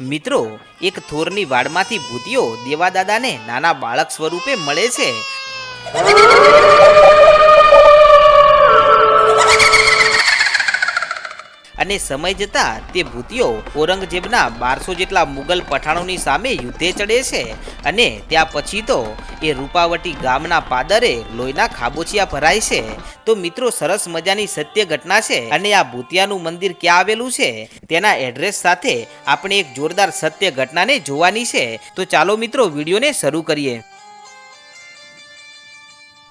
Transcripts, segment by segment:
મિત્રો એક થોરની વાડમાંથી ભૂતિયો દેવાદાદાને નાના બાળક સ્વરૂપે મળે છે. અને સમય જતાં તે ભૂતિયો ઔરંગઝેબના બારસો જેટલા મુગલ પઠાણોની સામે યુદ્ધે ચડે છે અને ત્યાં પછી તો એ રૂપાવટી ગામના પાદરે લોહીના ખાબોચિયા ભરાય છે. તો મિત્રો, સરસ મજાની સત્ય ઘટના છે અને આ ભૂતિયાનું મંદિર ક્યાં આવેલું છે? તેના એડ્રેસ સાથે આપણે એક જોરદાર સત્ય ઘટનાને જોવાની છે. તો ચાલો મિત્રો, વિડીયોને શરૂ કરીએ.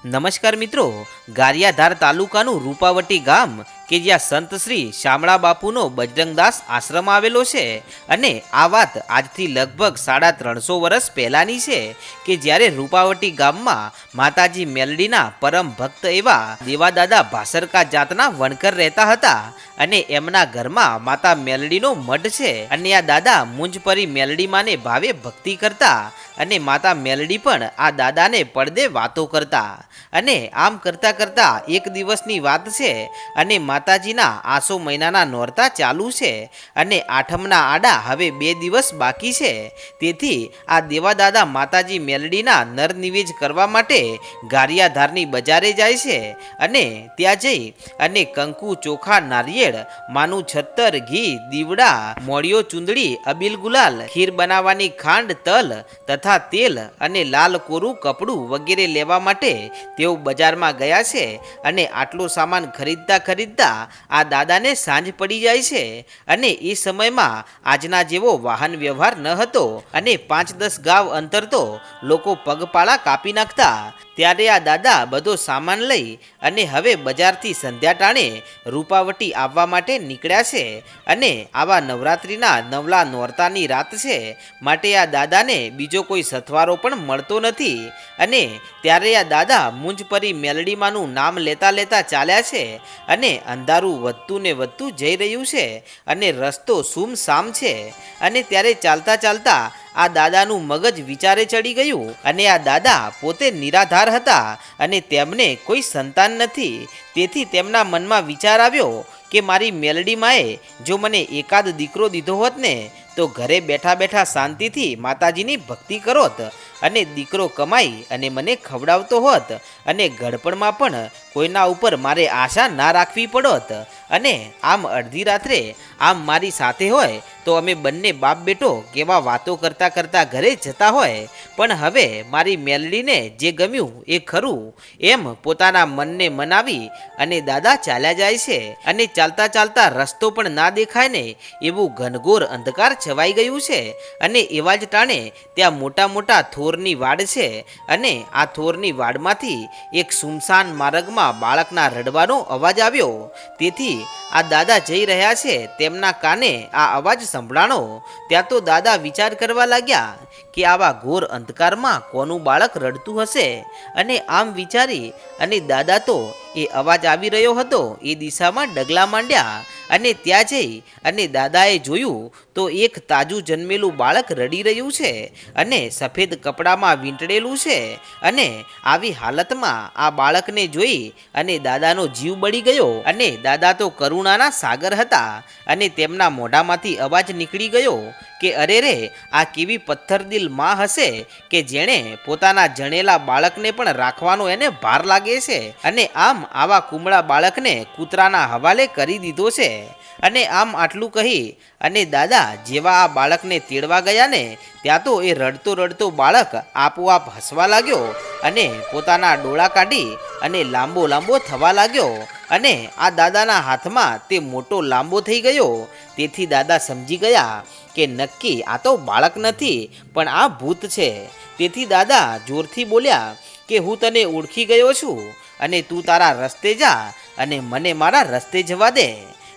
નમસ્કાર મિત્રો, ગારિયાધાર તાલુકાનું રૂપાવટી ગામ કે જ્યાં સંત શ્રી શામળા બાપુનો બજરંગદાસ આશ્રમ આવેલો છે અને આ વાત આજથી લગભગ સાડા ત્રણસો વર્ષ પહેલાંની છે કે જ્યારે રૂપાવટી ગામમાં માતાજી મેલડીના પરમ ભક્ત એવા દેવાદાદા ભાસરકા જાતના વણકર રહેતા હતા અને એમના ઘરમાં માતા મેલડીનો મઢ છે અને આ દાદા મુંજપરી મેલડી માને ભાવે ભક્તિ કરતા અને માતા મેલડી પણ આ દાદાને પડદે વાતો કરતા. અને આમ કરતા કરતા એક દિવસની વાત છે અને માતાજીના આસો મહિનાના નોરતા ચાલુ છે અને આઠમના આડા હવે બે દિવસ બાકી છે. તેથી આ દેવાદાદા માતાજી મેલડીના નર નિવેજ કરવા માટે ગારિયાધારની બજારે જાય છે અને ત્યાં જઈ અને કંકુ, ચોખા, નારિયેળ, માનું છત્તર, ઘી, દીવડા મોળિયો ચૂંદડી અબીલ ગુલાલ ખીર બનાવવાની ખાંડ, તલ તથા તેલ અને લાલ કોરું, કપડું વગેરે લેવા માટે તેઓ બજારમાં ગયા છે અને આટલો સામાન ખરીદતા ખરીદતા આ દાદાને સાંજ પડી જાય છે અને એ સમયમાં આજના જેવો વાહન વ્યવહાર ન હતો અને પાંચ દસ ગાવ અંતર તો લોકો પગપાળા કાપી નાખતા ત્યારે આ દાદા બધો સામાન લઈ અને હવે બજારથી સંધ્યા ટાણે રૂપાવટી આવવા માટે નીકળ્યા છે અને આવા નવરાત્રિના નવલા નોરતાની રાત છે માટે આ દાદાને બીજો કોઈ સથવારો પણ મળતો નથી અને ત્યારે આ દાદા મુંજપરી મેલડીમાંનું નામ લેતા લેતા ચાલ્યા છે અને અંધારું વધતું ને વધતું જઈ રહ્યું છે અને રસ્તો સુમસામ છે અને ત્યારે ચાલતા ચાલતા આ દાદાનું મગજ વિચારે ચડી ગયું અને આ દાદા પોતે નિરાધાર હતા અને તેમને કોઈ સંતાન નથી. તેથી તેમના મનમાં વિચાર આવ્યો કે મારી મેલડી માએ જો મને એકાદ દીકરો દીધો હોત ને તો ઘરે બેઠા બેઠા શાંતિથી માતાજીની ભક્તિ કરોત અને દીકરો કમાઈ અને મને ખવડાવતો હોત અને ગળપણમાં પણ કોઈના ઉપર મારે આશા ના રાખવી પડોત. અને આમ અડધી રાત્રે આમ મારી સાથે હોય તો અમે બંને બાપ બેટો કેવા વાતો કરતાં કરતાં ઘરે જતા હોય. પણ હવે મારી મેલડીને જે ગમ્યું એ ખરું. એમ પોતાના મનને મનાવી અને દાદા ચાલ્યા જાય છે. અને ચાલતા ચાલતા રસ્તો પણ ના દેખાય ને એવું ઘનઘોર અંધકાર છવાઈ ગયું છે અને એવા જ ટાણે ત્યાં મોટા મોટા થોરની વાડ છે અને આ થોરની વાડમાંથી એક સુમસાન માર્ગમાં બાળકના રડવાનો અવાજ આવ્યો. તેથી આ દાદા જઈ રહ્યા છે તેમના કાને આ અવાજ સંભળાણો. ત્યાં તો દાદા વિચાર કરવા લાગ્યા કે આવા ઘોર અંધકારમાં કોનું બાળક રડતું હશે? અને આમ વિચારી અને દાદા તો એ અવાજ આવી રહ્યો હતો. એ દિશામાં ડગલા માંડ્યા અને ત્યાં જઈ અને દાદાએ જોયું તો એક તાજું જન્મેલું બાળક રડી રહ્યું છે અને સફેદ કપડામાં વીંટળેલું છે અને આવી હાલતમાં આ બાળકને જોઈ અને દાદાનો જીવ બળી ગયો અને દાદા તો કરુણાના સાગર હતા અને તેમના મોઢામાંથી અવાજ નીકળી ગયો કે અરે રે, આ કેવી પથ્થરદિલમાં હશે કે જેણે પોતાના જણેલા બાળકને પણ રાખવાનો એને ભાર લાગે છે? અને આમ આવા કુમળા બાળકને કૂતરાના હવાલે કરી દીધો છે. અને આમ આટલું કહી અને દાદા, જેવા આ બાળકને તેડવા ગયા ને ત્યાં તો એ રડતો રડતો બાળક આપોઆપ હસવા લાગ્યો અને પોતાના ડોળા કાઢી અને લાંબો લાંબો થવા લાગ્યો અને આ દાદાના હાથમાં તે મોટો લાંબો થઈ ગયો. તેથી દાદા સમજી ગયા કે નક્કી આ તો બાળક નથી, પણ આ ભૂત છે. તેથી દાદા જોરથી બોલ્યા કે હું તને ઓળખી ગયો છું અને તું તારા રસ્તે જા અને મને મારા રસ્તે જવા દે.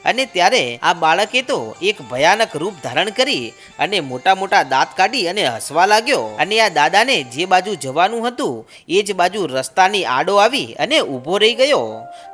અને ત્યારે આ બાળકે તો એક ભયાનક રૂપ ધારણ કરી અને મોટા મોટા દાંત કાઢી અને હસવા લાગ્યો. અને આ દાદાને જે બાજુ જવાનું હતું, એ જ બાજુ રસ્તાની આડો આવી અને ઊભો રહી ગયો.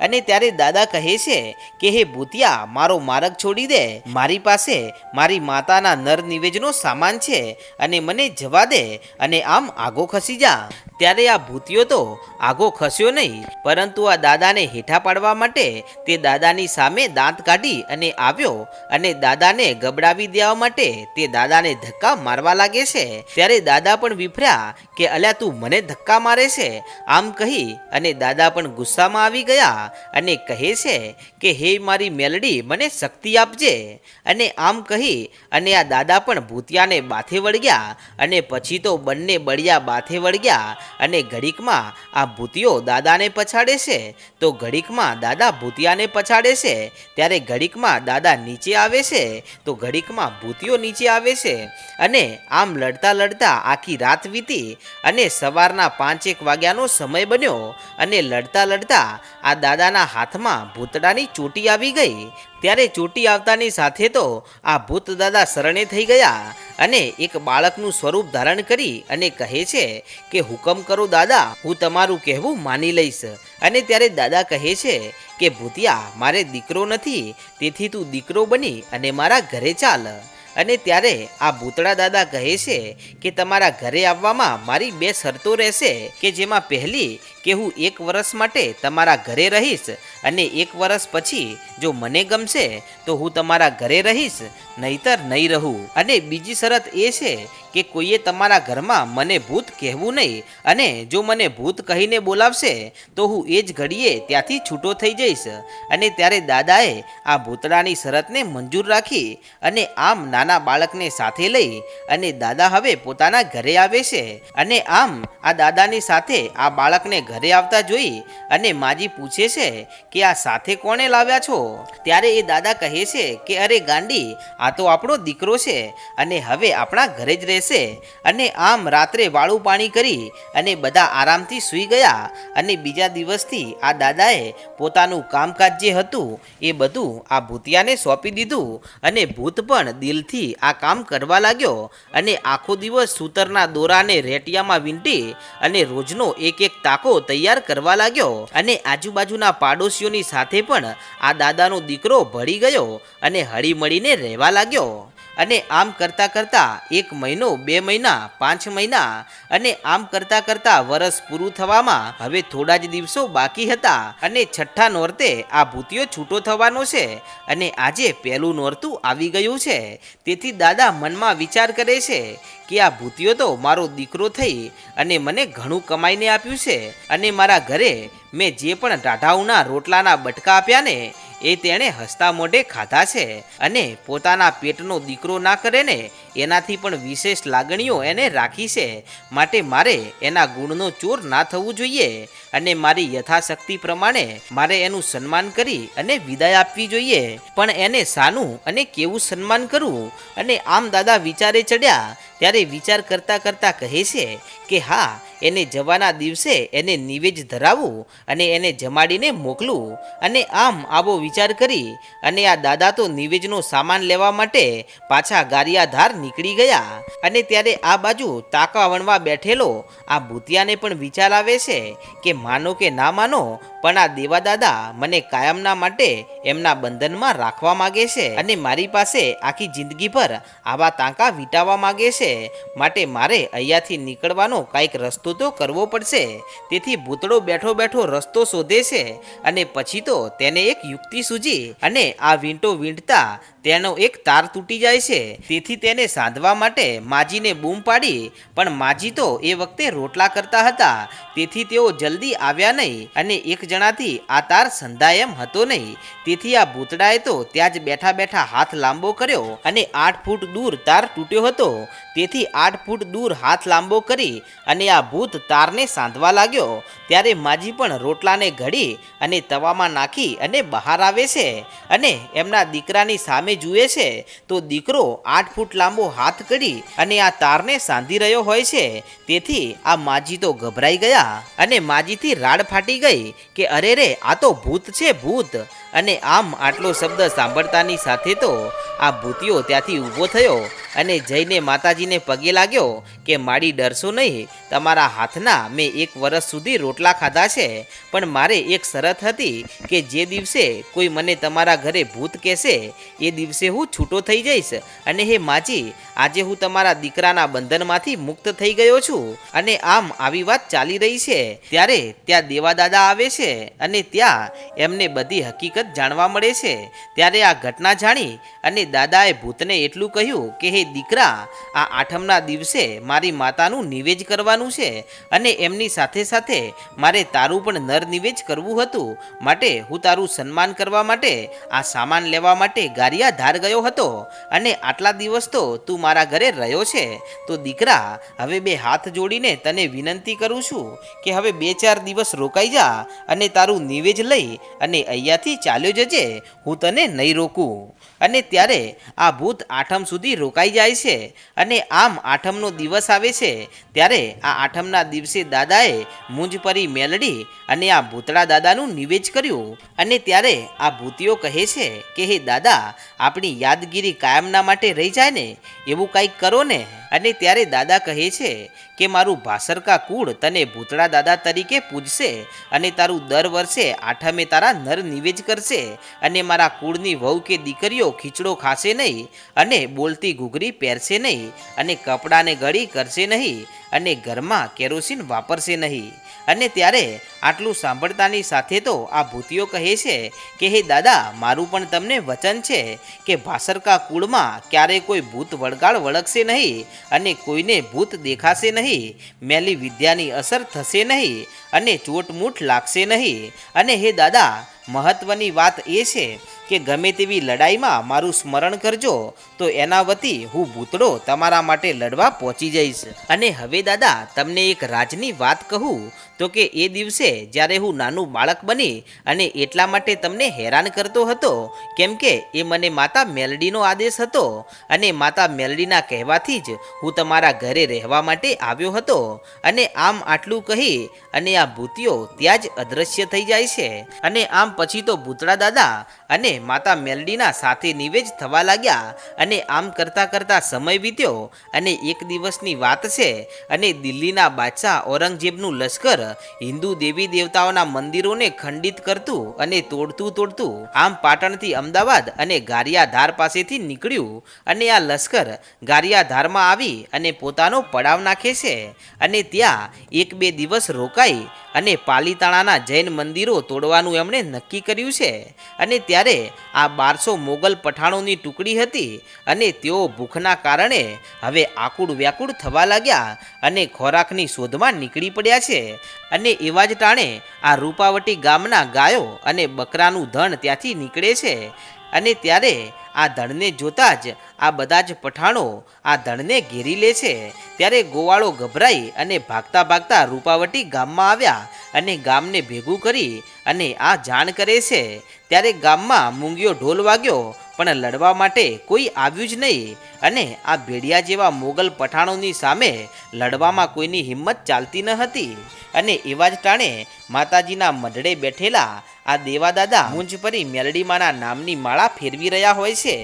અને ત્યારે દાદા કહે છે કે, હે ભૂતિયા, મારો માર્ગ છોડી દે. મારી પાસે મારી માતાના નર નિવેજનો સામાન છે અને મને જવા દે અને આમ આગો ખસી જા. ત્યારે આ ભૂતિયો તો આગો ખસ્યો નહીં, પરંતુ આ દાદાને હેઠા પાડવા માટે તે દાદાની સામે દાંત કાઢી કાઢી અને આવ્યો અને દાદાને ગબડાવી દેવા માટે તે દાદાને ધક્કા મારવા લાગે છે. ત્યારે દાદા પણ વિફર્યા કે, અલ્યા, તું મને ધક્કા મારે છે? આમ કહી અને દાદા પણ ગુસ્સામાં આવી ગયા અને કહે છે કે, હે મારી મેલડી, મને શક્તિ આપજે. અને આમ કહી અને આ દાદા પણ ભૂતિયાને બાથે વળગ્યા અને પછી તો બંને બળિયા બાથે વળગ્યા અને ઘડીકમાં આ ભૂતિયો દાદાને પછાડે છે. તો ઘડીકમાં દાદા ભૂતિયાને પછાડે છે. ત્યારે ઘડીકમાં દાદા નીચે આવે છે, તો ઘડીકમાં ભૂતિઓ નીચે આવે છે. અને આમ લડતા લડતા આખી રાત વીતી અને સવારના પાંચેક વાગ્યાનો સમય બન્યો અને લડતા લડતા આ દાદાના હાથમાં ભૂતડાની ચોટી આવી ગઈ. ત્યારે ચોટી આવતાની સાથે તો આ ભૂત દાદા શરણે થઈ ગયા અને એક બાળકનું સ્વરૂપ ધારણ કરી અને કહે છે કે, હુકમ કરો દાદા, હું તમારું કહેવું માની લઈશ. અને ત્યારે દાદા કહે છે કે, ભૂતિયા, મારે દીકરો નથી, તેથી તું દીકરો બની અને મારા ઘરે ચાલ. અને ત્યારે આ ભૂતળા દાદા કહે છે કે, તમારા ઘરે આવવામાં મારી બે શરતો રહેશે કે જેમાં પહેલી કે હું એક વર્ષ માટે તમારા ઘરે રહીશ અને એક વર્ષ પછી જો મને ગમશે તો હું તમારા ઘરે રહીશ, નહીતર નહીં રહું. અને બીજી શરત એ છે કે કોઈએ તમારા ઘરમાં મને ભૂત કહેવું નહીં અને જો મને ભૂત કહીને બોલાવશે તો હું એ જ ઘડીએ ત્યાંથી છૂટો થઈ જઈશ. અને ત્યારે દાદાએ આ ભૂતડાની શરતને મંજૂર રાખી અને આમ નાના બાળકને સાથે લઈ અને દાદા હવે પોતાના ઘરે આવે છે. અને આમ આ દાદાની સાથે આ બાળકને ઘરે આવતા જોઈ અને માજી પૂછે છે કે આ સાથે કોણે લાવ્યા છો? ત્યારે એ દાદા કહે છે કે, અરે ગાંડી, આ તો આપણો દીકરો છે અને હવે આપણા ઘરે જ રહેશે. અને આમ રાત્રે વાળું પાણી કરી અને બધા આરામથી સૂઈ ગયા અને બીજા દિવસથી આ દાદાએ પોતાનું કામકાજ જે હતું એ બધું આ ભૂતિયાને સોંપી દીધું અને ભૂત પણ દિલથી આ કામ કરવા લાગ્યો અને આખો દિવસ સૂતરના દોરાને રેટિયામાં વીંટી અને રોજનો એક એક તાકો તૈયાર કરવા લાગ્યો અને આજુબાજુના પાડોશીઓની સાથે પણ આ દાદાનો દીકરો ભળી ગયો અને હળીમળીને રહેવા લાગ્યો. અને આમ કરતાં કરતાં એક મહિનો, બે મહિના, પાંચ મહિના અને આમ કરતાં કરતાં વરસ પૂરું થવામાં હવે થોડા જ દિવસો બાકી હતા અને છઠ્ઠા નોરતે આ ભૂતિયો છૂટો થવાનો છે અને આજે પહેલું નોરતું આવી ગયું છે. તેથી દાદા મનમાં વિચાર કરે છે કે આ ભૂતિયો તો મારો દીકરો થઈ અને મને ઘણું કમાઈને આપ્યું છે અને મારા ઘરે મેં જે પણ ટાઢાઉના રોટલાના બટકા આપ્યા ને એ તેણે હસતા મોઢે ખાધા છે અને પોતાના પેટનો દીકરો ના કરે ને એનાથી પણ વિશેષ લાગણીઓ એને રાખી છે. માટે મારે એના ગુણનો ચોર ના થવું જોઈએ અને મારી યથાશક્તિ પ્રમાણે મારે એનું સન્માન કરી અને વિદાય આપવી જોઈએ. પણ એને સાનું અને કેવું સન્માન કરવું અને આમ દાદા વિચારે ચડ્યા ત્યારે વિચાર કરતા કરતા કહે છે કે હા, એને જવાના દિવસે એને નિવેજ ધરાવવું અને એને જમાડીને મોકલું. અને આમ આવો વિચાર કરી અને આ દાદા તો નિવેજનો સામાન લેવા માટે પાછા ગારિયાધાર નીકળી ગયા અને ત્યારે આ બાજુ તાકા વણવા બેઠેલો આ ભૂતિયાને પણ વિચાર આવે છે કે માનો કે ના માનો, પણ આ દેવા દાદા મને કાયમના માટે એમના બંધનમાં રાખવા માગે છે અને મારી પાસે આખી જિંદગી પર આવા તાંકા વીટાવા માગે છે. માટે મારે અહીંયાથી નીકળવાનો કાંઈક રસ્તો તો કરવો પડશે. તેથી ભૂતળો બેઠો બેઠો રસ્તો શોધે છે અને પછી તો તેને એક યુક્તિ સૂજી અને આ વીંટો વીંટતા તેનો એક તાર તૂટી જાય છે. તેથી તેને સાંધવા માટે માજીને બૂમ પાડી, પણ માજી તો એ વખતે રોટલા કરતા હતા. તેથી તેઓ જલ્દી આવ્યા નહીં અને એક જણાથી આ તાર સંધાય એમ હતો નહીં. તેથી આ ભૂતડાએ તો ત્યાં જ બેઠા બેઠા હાથ લાંબો કર્યો અને આઠ ફૂટ દૂર તાર તૂટ્યો હતો. તેથી આઠ ફૂટ દૂર હાથ લાંબો કરી અને આ ભૂત તારને સાંધવા લાગ્યો. ત્યારે માજી પણ રોટલાને ઘડી અને તવામાં નાખી અને બહાર આવે છે અને એમના દીકરાની સામે જુએ છે. તો દીકરો આઠ ફૂટ લાંબો હાથ કરી અને આ તારને સાંધી રહ્યો હોય છે. તેથી આ માજી તો ગભરાઈ ગયા અને માજીથી રાડ ફાટી ગઈ કે અરે રે આ તો ભૂત છે ભૂત. અને આમ આટલો શબ્દ સાંભળતાની સાથે તો આ ભૂતિયો ત્યાંથી ઊભો થયો અને જઈને માતાજીને પગે લાગ્યો કે માડી ડરશો નહીં, તમારા હાથના મેં એક વર્ષ સુધી રોટલા ખાધા છે, પણ મારે એક શરત હતી કે જે દિવસે કોઈ મને તમારા ઘરે ભૂત કહેશે, એ દિવસે હું છૂટો થઈ જઈશ. અને હે માજી, આજે હું તમારા દીકરાના બંધનમાંથી મુક્ત થઈ ગયો છું અને આમ આવી વાત ચાલી રહી છે. ત્યારે ત્યાં દેવાદાદા આવે છે અને ત્યાં એમને બધી હકીકત હકીકત જાણવા મળે છે. ત્યારે આ ઘટના જાણી અને દાદાએ ભૂતને એટલું કહ્યું કે, હે દીકરા, આ આઠમના દિવસે મારી માતાનું નિવેજ કરવાનું છે અને એમની સાથે સાથે મારે તારું પણ નર નિવેજ કરવું હતું. માટે હું તારું સન્માન કરવા માટે આ સામાન લેવા માટે ગારિયા ધાર ગયો હતો અને આટલા દિવસ તો તું મારા ઘરે રહ્યો છે. તો દીકરા, હવે બે હાથ જોડીને તને વિનંતી કરું છું કે, હવે બે ચાર દિવસ રોકાઈ જા અને તારું નિવેજ લઈ અને અહીંયાથી ચાલ્યો જજે, હું તને નહીં રોકું. અને ત્યારે આ ભૂત આઠમ સુધી રોકાઈ જાય છે અને આમ આઠમનો દિવસ આવે છે, ત્યારે આ આઠમના દિવસે દાદાએ મૂંજપરી મેલડી અને આ ભૂતળા દાદાનું નિવેજ કર્યું. અને ત્યારે આ ભૂતિઓ કહે છે કે, હે દાદા, આપણી યાદગીરી કાયમના માટે રહી જાય ને? એવું કંઈક કરો ને? અને ત્યારે દાદા કહે છે કે મારું ભાસરકા કુળ તને ભૂતળા દાદા તરીકે પૂજશે અને તારું દર વર્ષે આઠમે તારા નર નિવેજ કરશે અને મારા કુળની વહુ કે દીકરીઓ ખીચડો ખાશે નહીં અને બોલતી ઘૂઘરી પહેરશે નહીં અને કપડાને ગળી કરશે નહીં અને ઘરમાં કેરોસીન વાપરશે નહીં. અને ત્યારે આટલું સાંભળતાની સાથે તો આ ભૂતિઓ કહે છે કે, હે દાદા, મારું પણ તમને વચન છે કે ભાસરકા કુળમાં ક્યારેય કોઈ ભૂત વળગાળ વળગશે નહીં અને કોઈને ભૂત દેખાશે નહીં. મેલી વિદ્યાની અસર થશે નહીં અને ચોટમૂઠ લાગશે નહીં. અને, હે દાદા મહત્વની વાત એ છે કે ગમે તેવી લડાઈમાં મારું સ્મરણ કરજો, તો એના વતી હું ભૂતડો તમારા માટે લડવા પહોંચી જઈશ. અને હવે દાદા, તમને એક રાજની વાત કહું તો કે એ દિવસે જ્યારે હું નાનું બાળક બની અને એટલા માટે તમને હેરાન કરતો હતો, કેમ કે એ મને માતા મેલડીનો આદેશ હતો અને માતા મેલડીના કહેવાથી જ હું તમારા ઘરે રહેવા માટે આવ્યો હતો અને આમ આટલું કહી અને આ ભૂતિઓ ત્યાં જ અદૃશ્ય થઈ જાય છે. અને આમ પછી તો ભૂતળા દાદા અને માતા મેલડીના સાથે નિવેજ થવા લાગ્યા અને આમ કરતાં કરતાં સમય વીત્યો અને એક દિવસની વાત છે અને દિલ્હીના બાદશાહ ઔરંગઝેબનું લશ્કર હિન્દુ દેવી દેવતાઓના મંદિરોને ખંડિત કરતું અને તોડતું તોડતું આમ પાટણથી અમદાવાદ અને ગારિયાધાર પાસેથી નીકળ્યું અને આ લશ્કર ગારિયાધારમાં આવી અને પોતાનો પડાવ નાખે છે. અને ત્યાં એક બે દિવસ રોકાઈ અને પાલીતાણાના જૈન મંદિરો તોડવાનું એમણે નક્કી કર્યું છે. અને ત્યારે આ બારસો મોગલ પઠાણોની ટુકડી હતી અને તેઓ ભૂખના કારણે હવે આકુળ વ્યાકુળ થવા લાગ્યા અને ખોરાકની શોધમાં નીકળી પડ્યા છે. અને એવા જ ટાણે આ રૂપાવટી ગામના ગાયો અને બકરાનું ધન ત્યાંથી નીકળે છે. અને ત્યારે આ ધણને જોતા જ આ બધા જ પઠાણો આ ધણને ઘેરી લે છે. ત્યારે ગોવાળો ગભરાઈ અને ભાગતા ભાગતા રૂપાવટી ગામમાં આવ્યા અને ગામને ભેગું કરી અને આ જાણ કરે છે. ત્યારે ગામમાં મૂંગિયો ઢોલ વાગ્યો પણ લડવા માટે કોઈ આવ્યું જ નહીં અને આ ભેડિયા જેવા મોગલ પઠાણોની સામે લડવામાં કોઈની હિંમત ચાલતી ન હતી. અને એવા જ ટાણે માતાજીના મઢડે બેઠેલા આ દેવાદાદા મૂંજપરી મેલડીમાના નામની માળા ફેરવી રહ્યા હોય છે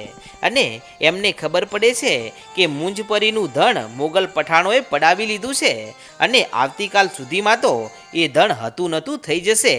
અને એમને ખબર પડે છે કે મૂંજપરીનું ધણ મોગલ પઠાણોએ પડાવી લીધું છે અને આવતીકાલ સુધીમાં તો એ ધણ હતું નહોતું થઈ જશે.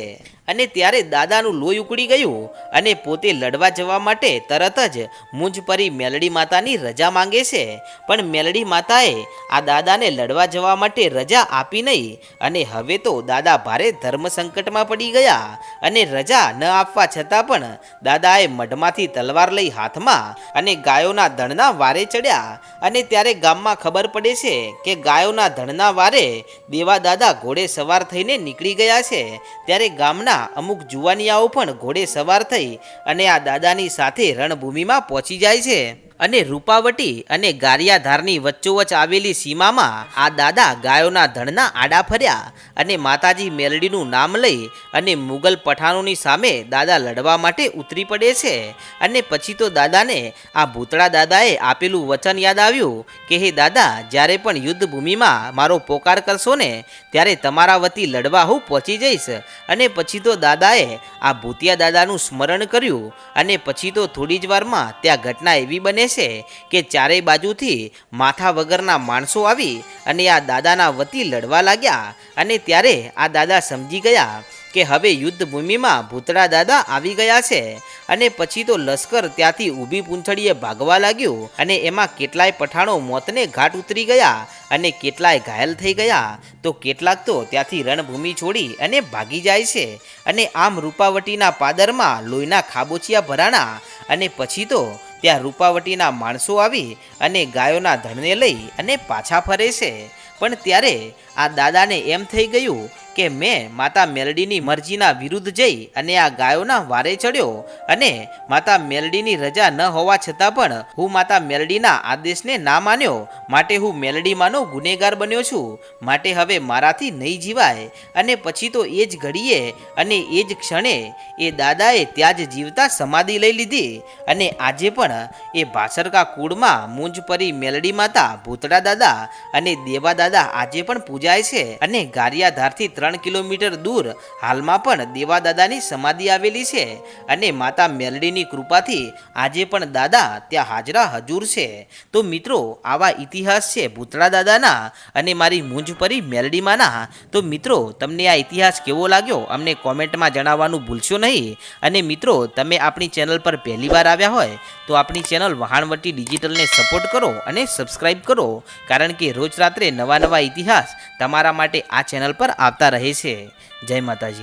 અને ત્યારે દાદાનું લોહી ઉકળી ગયું અને પોતે લડવા જવા માટે તરત જ મુંજપરી મેલડી માતાની રજા માંગે છે. પણ મેલડી માતાએ આ દાદાને લડવા જવા માટે રજા આપી નહીં અને હવે તો દાદા ભારે ધર્મ સંકટમાં પડી ગયા અને રજા ન આપવા છતાં પણ દાદાએ મઢમાંથી તલવાર લઈ હાથમાં અને ગાયોના ધણના વારે ચડ્યા. અને ત્યારે ગામમાં ખબર પડે છે કે ગાયોના ધણના વારે દેવા દાદા ઘોડે સવાર થઈને નીકળી ગયા છે, ત્યારે ગામના અમુક જુવાનિયાઓ પણ ઘોડે સવાર થઈ અને આ દાદાની સાથે રણભૂમિમાં પહોંચી જાય છે. અને રૂપાવટી અને ગારિયાધારની વચ્ચોવચ આવેલી સીમામાં આ દાદા ગાયોના ધણના આડા ફર્યા અને માતાજી મેલડીનું નામ લઈ અને મુગલ પઠાણોની સામે દાદા લડવા માટે ઉતરી પડે છે. અને પછી તો દાદાને આ ભૂતળા દાદાએ આપેલું વચન યાદ આવ્યું કે, હે દાદા, જ્યારે પણ યુદ્ધ ભૂમિમાં મારો પોકાર કરશો ને, ત્યારે તમારા વતી લડવા હું પહોંચી જઈશ. અને પછી તો દાદાએ આ ભૂતિયા દાદાનું સ્મરણ કર્યું અને પછી તો થોડી જ વારમાં ત્યાં ઘટના એવી બને છે કે ચારેય બાજુથી માથા વગરના માણસો આવી અને આ દાદાના વતી લડવા લાગ્યા. અને ત્યારે આ દાદા સમજી ગયા કે હવે યુદ્ધ ભૂમિમાં ભૂતળા દાદા આવી ગયા છે. અને પછી તો લશ્કર ત્યાંથી ઊભી પૂંછડીએ ભાગવા લાગ્યું અને એમાં કેટલાય પઠાણો મોતને ઘાટ ઉતરી ગયા અને કેટલાય ઘાયલ થઈ ગયા. તો કેટલાક તો ત્યાંથી રણભૂમિ છોડી અને ભાગી જાય છે. અને આમ રૂપાવટીના પાદરમાં લોહીના ખાબોચિયા ભરાણા અને પછી તો ત્યાં રૂપાવટીના માણસો આવી અને ગાયોના ધણને લઈ અને પાછા ફરે છે. પણ ત્યારે આ દાદાને એમ થઈ ગયું કે મેં માતા મેલડીની મરજીના વિરુદ્ધ જઈ અને આ ગાયોના વારે ચડ્યો અને માતા મેલડીની રજા ન હોવા છતાં પણ હું માતા મેલડીના આદેશને ના માન્યો. માટે હું મેલડીમાંનો ગુનેગાર બન્યો છું. માટે હવે મારાથી નહીં જીવાય. અને પછી તો એ જ ઘડીએ અને એ જ ક્ષણે એ દાદાએ ત્યાં જ જીવતા સમાધિ લઈ લીધી. અને આજે પણ એ ભાસરકા કુળમાં મૂંજપરી મેલડી માતા ભૂતળા દાદા અને દેવા દાદા આજે પણ પૂજાય છે અને ગારિયાધારથી ત્રણ કિલોમીટર દૂર હાલમાં પણ દેવા દાદાની સમાધિ આવેલી છે અને માતા મેલડીની કૃપાથી આજે પણ દાદા ત્યાં હાજરા હજુર છે. તો મિત્રો, આવા ઇતિહાસ છે ભૂતળા દાદાના અને મારી મૂંજ પરી મેલડીમાંના તો મિત્રો, તમને આ ઇતિહાસ કેવો લાગ્યો? અમને કોમેન્ટમાં જણાવવાનું ભૂલશો નહીં. અને મિત્રો, તમે આપણી ચેનલ પર પહેલીવાર આવ્યા હોય, તો આપણી ચેનલ વહાણવટી ડિજિટલને સપોર્ટ કરો અને સબસ્ક્રાઈબ કરો. કારણ કે રોજ રાત્રે નવા નવા ઇતિહાસ તમારા માટે આ ચેનલ પર આવતા રહે છે. જય માતાજી.